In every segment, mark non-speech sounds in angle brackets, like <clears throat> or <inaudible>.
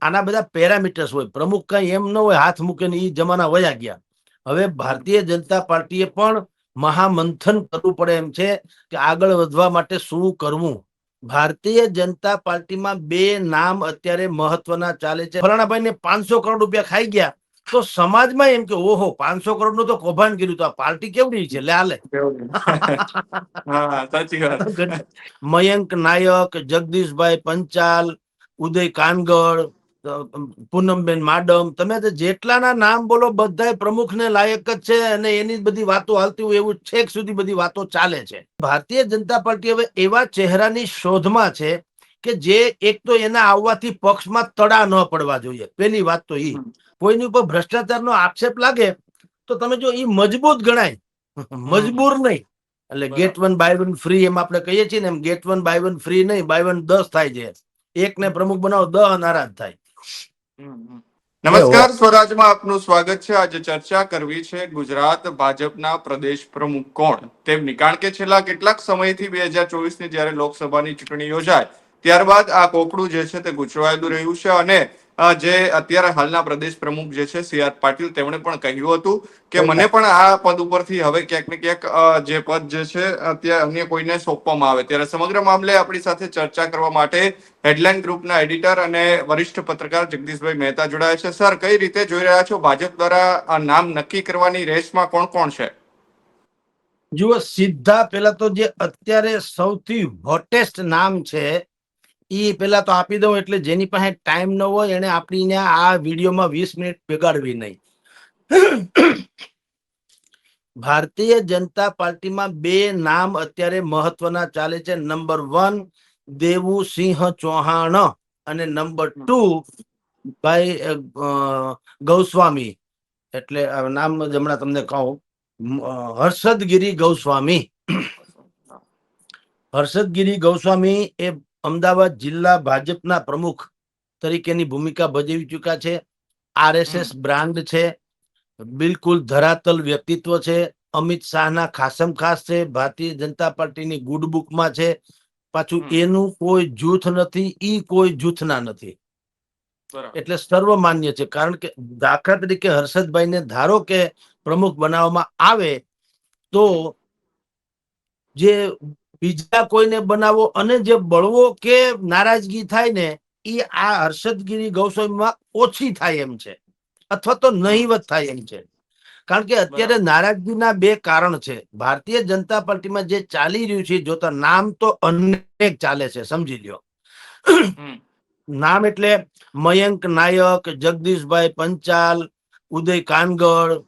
આના બધા પેરામીટર્સ હોય. પ્રમુખ કઈ એમ ન હોય હાથ મૂકીને એ જમાના વયા ગયા. હવે ભારતીય જનતા પાર્ટીએ પણ મહામંથન કરવું પડે એમ છે કે આગળ વધવા માટે શું કરવું. ભારતીય જનતા પાર્ટીમાં બે નામ અત્યારે મહત્વના ચાલે છે. ફલાણાભાઈ ને પાંચસો કરોડ રૂપિયા ખાઈ ગયા. તો સમાજમાં એમ કે ઓહો પાંચસો કરોડનું તો કૌભાંડ કર્યું તો આ પાર્ટી કેવડી છે? લે મયંક નાયક જગદીશભાઈ પંચાલ ઉદય કાનગડ અ, પૂનમબેન માડમ તમે જેટલાના નામ બોલો બધાય પ્રમુખને લાયક જ છે અને એની બધી વાતો હાલતી હોય એવું છેક સુધી બધી વાતો ચાલે છે. ભારતીય જનતા પાર્ટી હવે એવા ચહેરાની શોધમાં છે કે જે એક તો એના આવવાથી પક્ષમાં તડા ન પડવા જોઈએ. પેલી વાત તો ઈ. કોઈની ઉપર ભ્રષ્ટાચારનો આક્ષેપ લાગે તો તમે જો ઈ મજબૂત ગણાય. મજબૂર નહીં. એટલે get one buy one free એમ આપણે કહીએ છીએ ને એમ get one buy one free નહીં બાય વન દસ થાય છે. એકને પ્રમુખ બનાવો દ નારાજ થાય. નમસ્કાર સ્વરાજમાં આપનું સ્વાગત છે. આજે ચર્ચા કરવી છે ગુજરાત ભાજપના પ્રદેશ પ્રમુખ કોણ? તેમની કારણ કે છેલ્લા કેટલાક સમયથી બે હજાર ચોવીસની જ્યારે લોકસભાની ચૂંટણી યોજાય ત્યારબાદ આ કોકડું જે છે તે ગુચવાયેલું રહ્યું છે અને જે અત્યારે હાલના પ્રદેશ પ્રમુખ જે છે સી આર પાટીલ તેમણે પણ કહ્યું હતું કે મને પણ આ પદ ઉપરથી હવે ક્યાંક ને ક્યાંક જે પદ જે છે અત્યારે અન્ય કોઈને સોંપવામાં આવે. ત્યારે સમગ્ર મામલે આપણી સાથે ચર્ચા કરવા માટે હેડલાઇન ગ્રુપના એડિટર અને વરિષ્ઠ પત્રકાર જગદીશભાઈ મહેતા જોડાયા છે. સર કઈ રીતે જોઈ રહ્યા છો? ભાજપ દ્વારા આ નામ નક્કી કરવાની રેસમાં કોણ કોણ છે? જુઓ સીધા પેલા તો જે અત્યારે સૌથી હોટેસ્ટ નામ છે ઈ પેલા તો આપી દઉં એટલે જેની પાસે ટાઈમ ન હોય એને આપણી આ વિડીયોમાં વીસ મિનિટ બગાડવી નહીં. ભારતીય જનતા પાર્ટીમાં બે નામ અત્યારે મહત્વના ચાલે છે. નંબર વન દેવુસિંહ ચૌહાણ અને નંબર ટુ ભાઈ ગૌસ્વામી. એટલે નામ હમણાં તમને કહું. હર્ષદગીરી ગૌસ્વામી. હર્ષદગીરી ગૌસ્વામી એ અમદાવાદ જિલ્લા ભાજપના પ્રમુખ તરીકેની ભૂમિકા ભજવી ચૂક્યા છે. આરએસએસ બ્રાન્ડ છે. બિલકુલ ધરાતલ વ્યક્તિત્વ છે. અમિત શાહના ખાસમ ખાસ છે. ભારતીય જનતા પાર્ટીની ગુડ બુકમાં છે. પાછું એનું કોઈ જૂથ નથી ઈ કોઈ જૂથના નથી. એટલે સર્વમાન્ય છે. કારણ કે દાખલા તરીકે હર્ષદભાઈને ધારો કે પ્રમુખ બનાવવામાં આવે તો જે બીજા કોઈને બનાવો અને જે બળવો કે નારાજગી થાય ને એ આ હર્ષદગીરી ગૌસ્વામીમાં ઓછી થાય એમ છે. અથવા તો નહીવત થાય એમ છે. કારણ કે અત્યારે નારાજગીના બે કારણ છે. ભારતીય જનતા પાર્ટીમાં જે ચાલી રહ્યું છે જોતા નામ તો અનેક ચાલે છે સમજી લ્યો. નામ એટલે મયંક નાયક જગદીશભાઈ પંચાલ ઉદય કાનગડ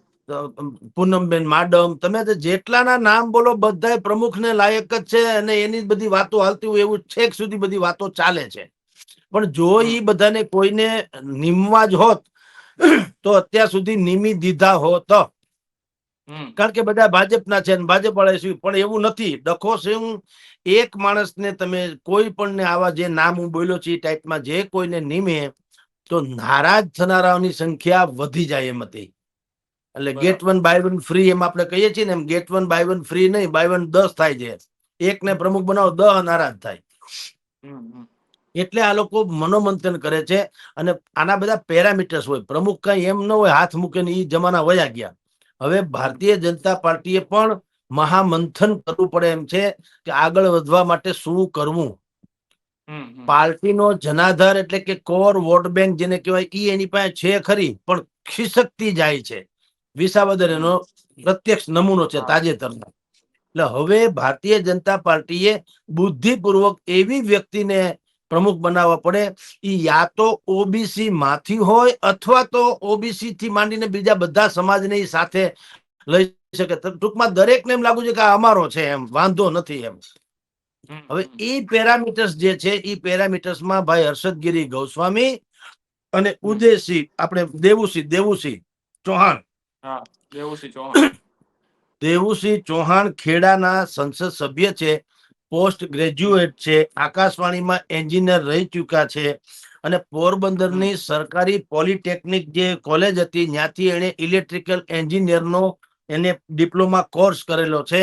પૂનમબેન માડમ તમે જેટલાના નામ બોલો બધાય પ્રમુખને લાયક જ છે અને એની બધી વાતો હાલતી હોય એવું છેક સુધી બધી વાતો ચાલે છે. પણ જો એ બધાને કોઈને નિમવા જ હોત તો અત્યાર સુધી નિમી દીધા હોત. કારણ કે બધા ભાજપના છે અને ભાજપ વાળા છે પણ એવું નથી. ડખો સિંહ એક માણસને તમે કોઈ પણ ને આવા જે નામ હું બોલ્યો છે એ ટાઈપમાં જે કોઈને નિમે તો નારાજ થનારાઓની સંખ્યા વધી જાય એમ હતી. એટલે get one buy one free એમ આપણે કહીએ છીએ ને એમ get one buy one free નહીં બાય વન દસ થાય છે. એકને પ્રમુખ બનાવો દહ નારાજ થાય. એટલે આ લોકો મનોમંથન કરે છે અને આના બધા પેરામીટર્સ હોય. પ્રમુખ કઈ એમ ન હોય હાથ મૂકીને એ જમાના વયા ગયા. હવે ભારતીય જનતા પાર્ટીએ પણ મહામંથન કરવું પડે એમ છે કે આગળ વધવા માટે શું કરવું. પાર્ટીનો જનાધાર એટલે કે કોર વોટ બેંક જેને કહેવાય એ એની પાસે છે ખરી પણ ખિસકતી જાય છે. વિસાવદર એનો પ્રત્યક્ષ નમૂનો છે. તાજેતરનો. એટલે હવે ભારતીય જનતા પાર્ટીએ બુદ્ધિપૂર્વક એવી વ્યક્તિને પ્રમુખ બનાવવા પડે એ યા તો ઓબીસી માંથી હોય અથવા તો ઓબીસી થી માંડીને બીજા બધા સમાજને એ સાથે લઈ શકે. ટૂંકમાં દરેકને એમ લાગુ છે કે આ અમારો છે એમ વાંધો નથી એમ. હવે એ પેરામીટર્સ જે છે એ પેરામીટર્સમાં ભાઈ હર્ષદગીરી ગૌસ્વામી અને ઉદયસિંહ આપણે દેવુસિંહ દેવુસિંહ ચૌહાણ હા દેવુસિંહ ચૌહાણ. <coughs> દેવુસિંહ ચૌહાણ ખેડાના સંસદ સભ્ય છે પોસ્ટ ગ્રેજ્યુએટ છે આકાશવાણીમાં એન્જિનિયર રહી ચૂક્યા છે અને પોરબંદરની સરકારી પોલિટેકનિક જે કોલેજ હતી ત્યાંથી એણે ઇલેક્ટ્રિકલ એન્જિનિયરનો એને ડિપ્લોમા કોર્સ કરેલો છે.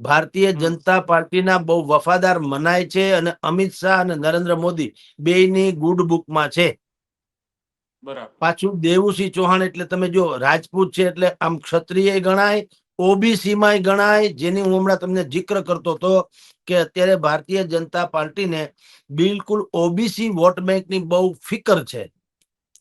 ભારતીય જનતા પાર્ટીના બહુ વફાદાર મનાય છે અને અમિત શાહ અને નરેન્દ્ર મોદી બેયની ગુડ બુકમાં છે. પાછું દેવુસિંહ ચૌહાણ એટલે તમે જો રાજપૂત છે એટલે આમ ક્ષત્રિય ગણાય ઓબીસી માં ગણાય જેની હું હમણાં તમને જિક્ર કરતો હતો કે અત્યારે ભારતીય જનતા પાર્ટીને બિલકુલ ઓબીસી વોટ બેંકની બહુ ફિકર છે.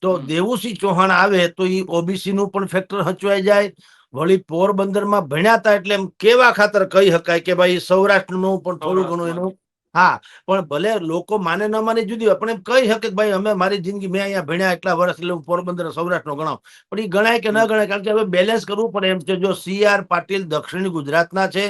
તો. દેવુસિંહ ચૌહાણ આવે તો એ ઓબીસી નું પણ ફેક્ટર હચવાઈ જાય. વળી પોરબંદરમાં ભણ્યા હતા એટલે એમ કેવા ખાતર કહી શકાય કે ભાઈ સૌરાષ્ટ્રનું પણ થોડું ઘણું એનું હા પણ ભલે લોકો માને ન માને જુદી હોય, પણ એમ કહી શકે કે ભાઈ અમે મારી જિંદગી મેં અહીંયા ભણ્યા એટલા વર્ષ એટલે હું પોરબંદર સૌરાષ્ટ્રનો ગણાવ. પણ એ ગણાય કે ન ગણાય કારણ કે હવે બેલેન્સ કરવું પડે એમ છે. જો સી આર પાટીલ દક્ષિણ ગુજરાતના છે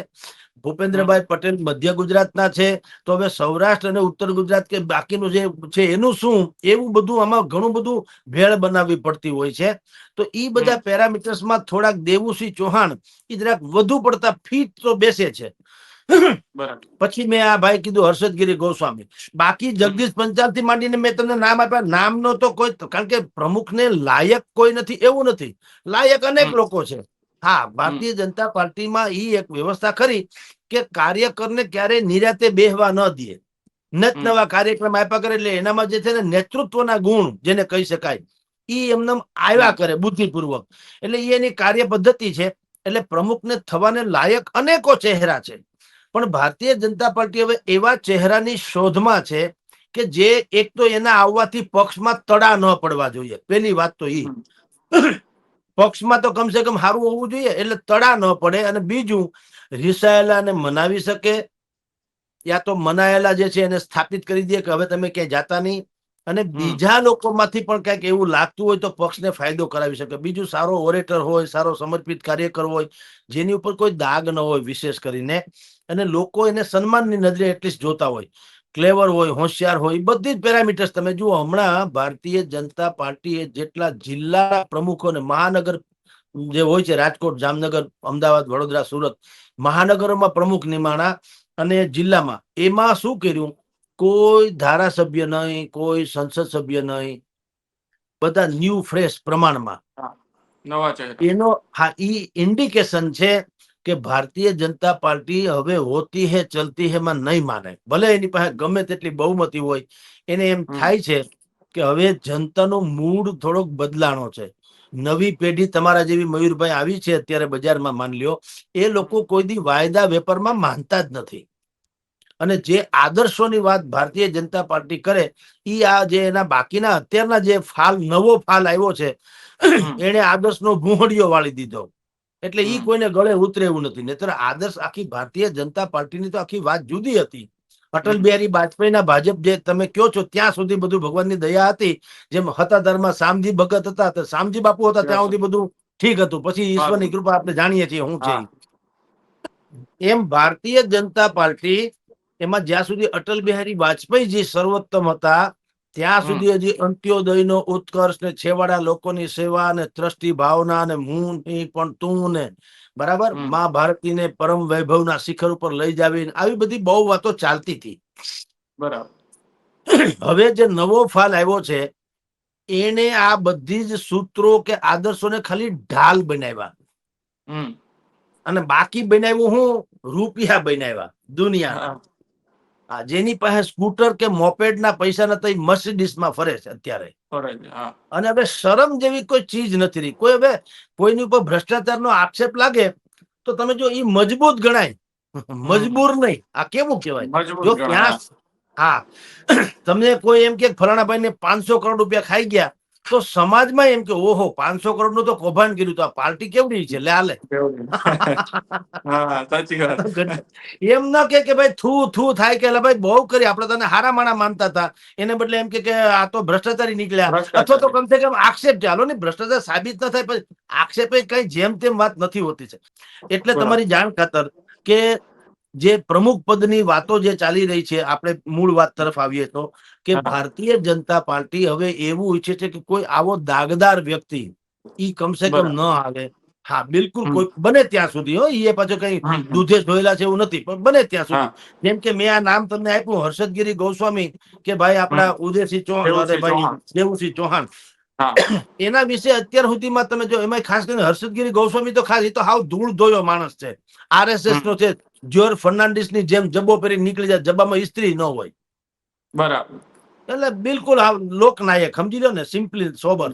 ભૂપેન્દ્રભાઈ પટેલ મધ્ય ગુજરાતના છે તો હવે સૌરાષ્ટ્ર અને ઉત્તર ગુજરાત કે બાકીનું જે છે એનું શું એવું બધું આમાં ઘણું બધું ભેળ બનાવવી પડતી હોય છે. તો એ બધા પેરામીટર્સમાં થોડાક દેવુસિંહ ચૌહાણ એ જરાક વધુ પડતા ફીટ તો બેસે છે. પછી મેં આ ભાઈ કીધું હર્ષદગીરી ગોસ્વામી. બાકી જગદીશ પંચાલથી માંડીને મેં તમને નામ આપ્યા. નામનો તો કોઈ કારણ કે પ્રમુખને લાયક કોઈ નથી એવું નથી. લાયક અનેક લોકો છે. હા ભારતીય જનતા પાર્ટીમાં ઈ એક વ્યવસ્થા ખરી કે કાર્યકરને ક્યારે નિરાતે બેહવા ન દે. નત નવા કાર્યક્રમ આપ્યા કરે એટલે એનામાં જે છે ને નેતૃત્વના ગુણ જેને કહી શકાય ઈ એમને આવ્યા કરે બુદ્ધિપૂર્વક. એટલે એની કાર્ય પદ્ધતિ છે. એટલે પ્રમુખને થવાને લાયક અનેકો ચહેરા છે. પણ ભારતીય જનતા પાર્ટી હવે એવા ચહેરાની શોધમાં છે કે જે એક તો એના આવવાથી પક્ષમાં તડા ન પડવા જોઈએ. પેલી વાત તો એ પક્ષમાં તો કમસે કમ સારું હોવું જોઈએ, એટલે તડા ન પડે અને બીજું રિસાયેલાને મનાવી શકે, યા તો મનાયેલા જે છે એને સ્થાપિત કરી દે કે હવે તમે ક્યાંય જાતા નહીં. અને બીજા લોકોમાંથી પણ કંઈક એવું લાગતું હોય તો પક્ષને ફાયદો કરાવી શકે. બીજું સારો ઓરેટર હોય સારો સમર્પિત કાર્યકર હોય જેની ઉપર કોઈ દાગ ન હોય વિશેષ કરીને. અને લોકો એને સન્માનની નજરે એટલીસ્ટ જોતા હોય. ક્લેવર હોય હોશિયાર હોય બધી જ પેરામીટર્સ તમે જુઓ હમણાં ભારતીય જનતા પાર્ટીએ જેટલા જિલ્લા પ્રમુખો અને મહાનગર જે હોય છે રાજકોટ જામનગર અમદાવાદ વડોદરા સુરત મહાનગરોમાં પ્રમુખ નિમાણા અને જિલ્લામાં એમાં શું કર્યું? કોઈ ધારાસભ્ય નહીં કોઈ સંસદ સભ્ય નહીં. બધા ન્યૂ ફ્રેશ પ્રમાણમાં. એનો હા ઈ ઇન્ડિકેશન છે કે ભારતીય જનતા પાર્ટી હવે હોતી હે ચલતી હે માં નહીં માને. ભલે એની પાસે ગમે તેટલી બહુમતી હોય. એને એમ થાય છે કે હવે જનતાનો મૂડ થોડોક બદલાણો છે. નવી પેઢી તમારા જેવી મયુરભાઈ આવી છે અત્યારે બજારમાં માન લ્યો. એ લોકો કોઈ દી વાયદા વેપારમાં માનતા જ નથી. અને જે આદર્શોની વાત ભારતીય જનતા પાર્ટી કરે એ આ જે એના બાકીના અત્યારના જે ફાલ નવો ફાલ આવ્યો છે એને આદર્શનો ભૂંહડિયો વાળી દીધો. એટલે એ કોઈને ગળે ઉતરે એવું નથી. નહીતર આદર્શ આખી ભારતીય જનતા પાર્ટીની તો આખી વાત જુદી હતી. અટલ બિહારી વાજપેયીના ભાજપ જે તમે કયો છો ત્યાં સુધી બધું ભગવાનની દયા હતી. જેમ હતાદરમાં શામજી ભગત હતા તો શામજી બાપુ હતા ત્યાં સુધી બધું ઠીક હતું. પછી ઈશ્વરની કૃપા આપણે જાણીએ છીએ હું છે એમ ભારતીય જનતા પાર્ટી એમાં જ્યાં સુધી અટલ બિહારી વાજપેયીજી સર્વોત્તમ હતા ત્યાં સુધી હજી અંત્યોદયનો ઉત્કર્ષ ને છેવાડા લોકોની સેવા ને ત્રષ્ટિ ભાવના ને હું નહીં પણ તું ને બરાબર? મા ભારતીને પરમ વૈભવના શિખર ઉપર લઈ જાવી આવી બધી બહુ વાતો ચાલતી હતી. બરાબર. હવે જે નવો ફાલ આવ્યો છે એને આ બધી જ સૂત્રો કે આદર્શોને ખાલી ઢાલ બનાવ્યા. હમ. અને બાકી બનાવ્યું હું? રૂપિયા બનાવ્યા દુનિયા હા. જેની પાસે સ્કૂટર કે મોપેડ ના પૈસા નથી મર્સિડીસમાં ફરે છે અત્યારે અને હવે શરમ જેવી કોઈ ચીજ નથી રહી. કોઈ હવે કોઈની ઉપર ભ્રષ્ટાચારનો આક્ષેપ લાગે તો તમે જો એ મજબૂત ગણાય. મજબૂર નહીં. આ કેવું કહેવાય? જો ક્યાં હા. <clears throat> તમને કોઈ એમ કે ફલાણા ભાઈ ને પાંચસો કરોડ રૂપિયા ખાઈ ગયા તો સમાજમાં એમ કે ઓહો પાંચસો કરોડનું તો કૌભાંડ કર્યું તો આ પાર્ટી કેવડી છે? લે <laughs> વાત. એમ ન કે કે ભાઈ થૂ થૂ થાય કે ભાઈ બહુ કરી આપણે તને હારા માણા માનતા હતા. એને બદલે એમ કે કે આ તો ભ્રષ્ટાચારી નીકળ્યા. અથવા તો કમસે કમ આક્ષેપ ચાલો ને ભ્રષ્ટાચાર સાબિત ન થાય પછી આક્ષેપે કઈ જેમ તેમ વાત નથી હોતી છે. એટલે તમારી જાણ ખાતર કે જે પ્રમુખ પદની વાતો જે ચાલી રહી છે આપણે મૂળ વાત તરફ આવીએ તો કે ભારતીય જનતા પાર્ટી હવે એવું ઈચ્છે છે કે કોઈ આવો દાગદાર વ્યક્તિ ઈ કમસે કમ ન આવે. હા બિલકુલ કોઈ બને ત્યાં સુધી હો એ પાછો કઈ. દૂધે જોયેલા છે એવું નથી પણ બને ત્યાં સુધી. જેમ કે મેં આ નામ તમને આપ્યું હર્ષદગીરી ગોસ્વામી કે ભાઈ આપણા ઉદયસિંહ ચૌહાણ ભાઈ ચૌહાણ. દેવુસિંહ ચૌહાણ. <coughs> એના વિશે અત્યાર સુધીમાં તમે જો એમાં ખાસ કરીને હર્ષદગીરી ગોસ્વામી તો ખાસ એ તો હાવ ધૂળ ધોયો માણસ છે. આરએસએસ નો છે જ્યોર્જ ફર્નાન્ડિસની જેમ જબ્બો પહેરી નીકળી જાય જબ્બામાં ઇસ્ત્રી ન હોય. બરાબર. એટલે બિલકુલ લોકનાયક સમજી લો ને સિમ્પલી સોબર.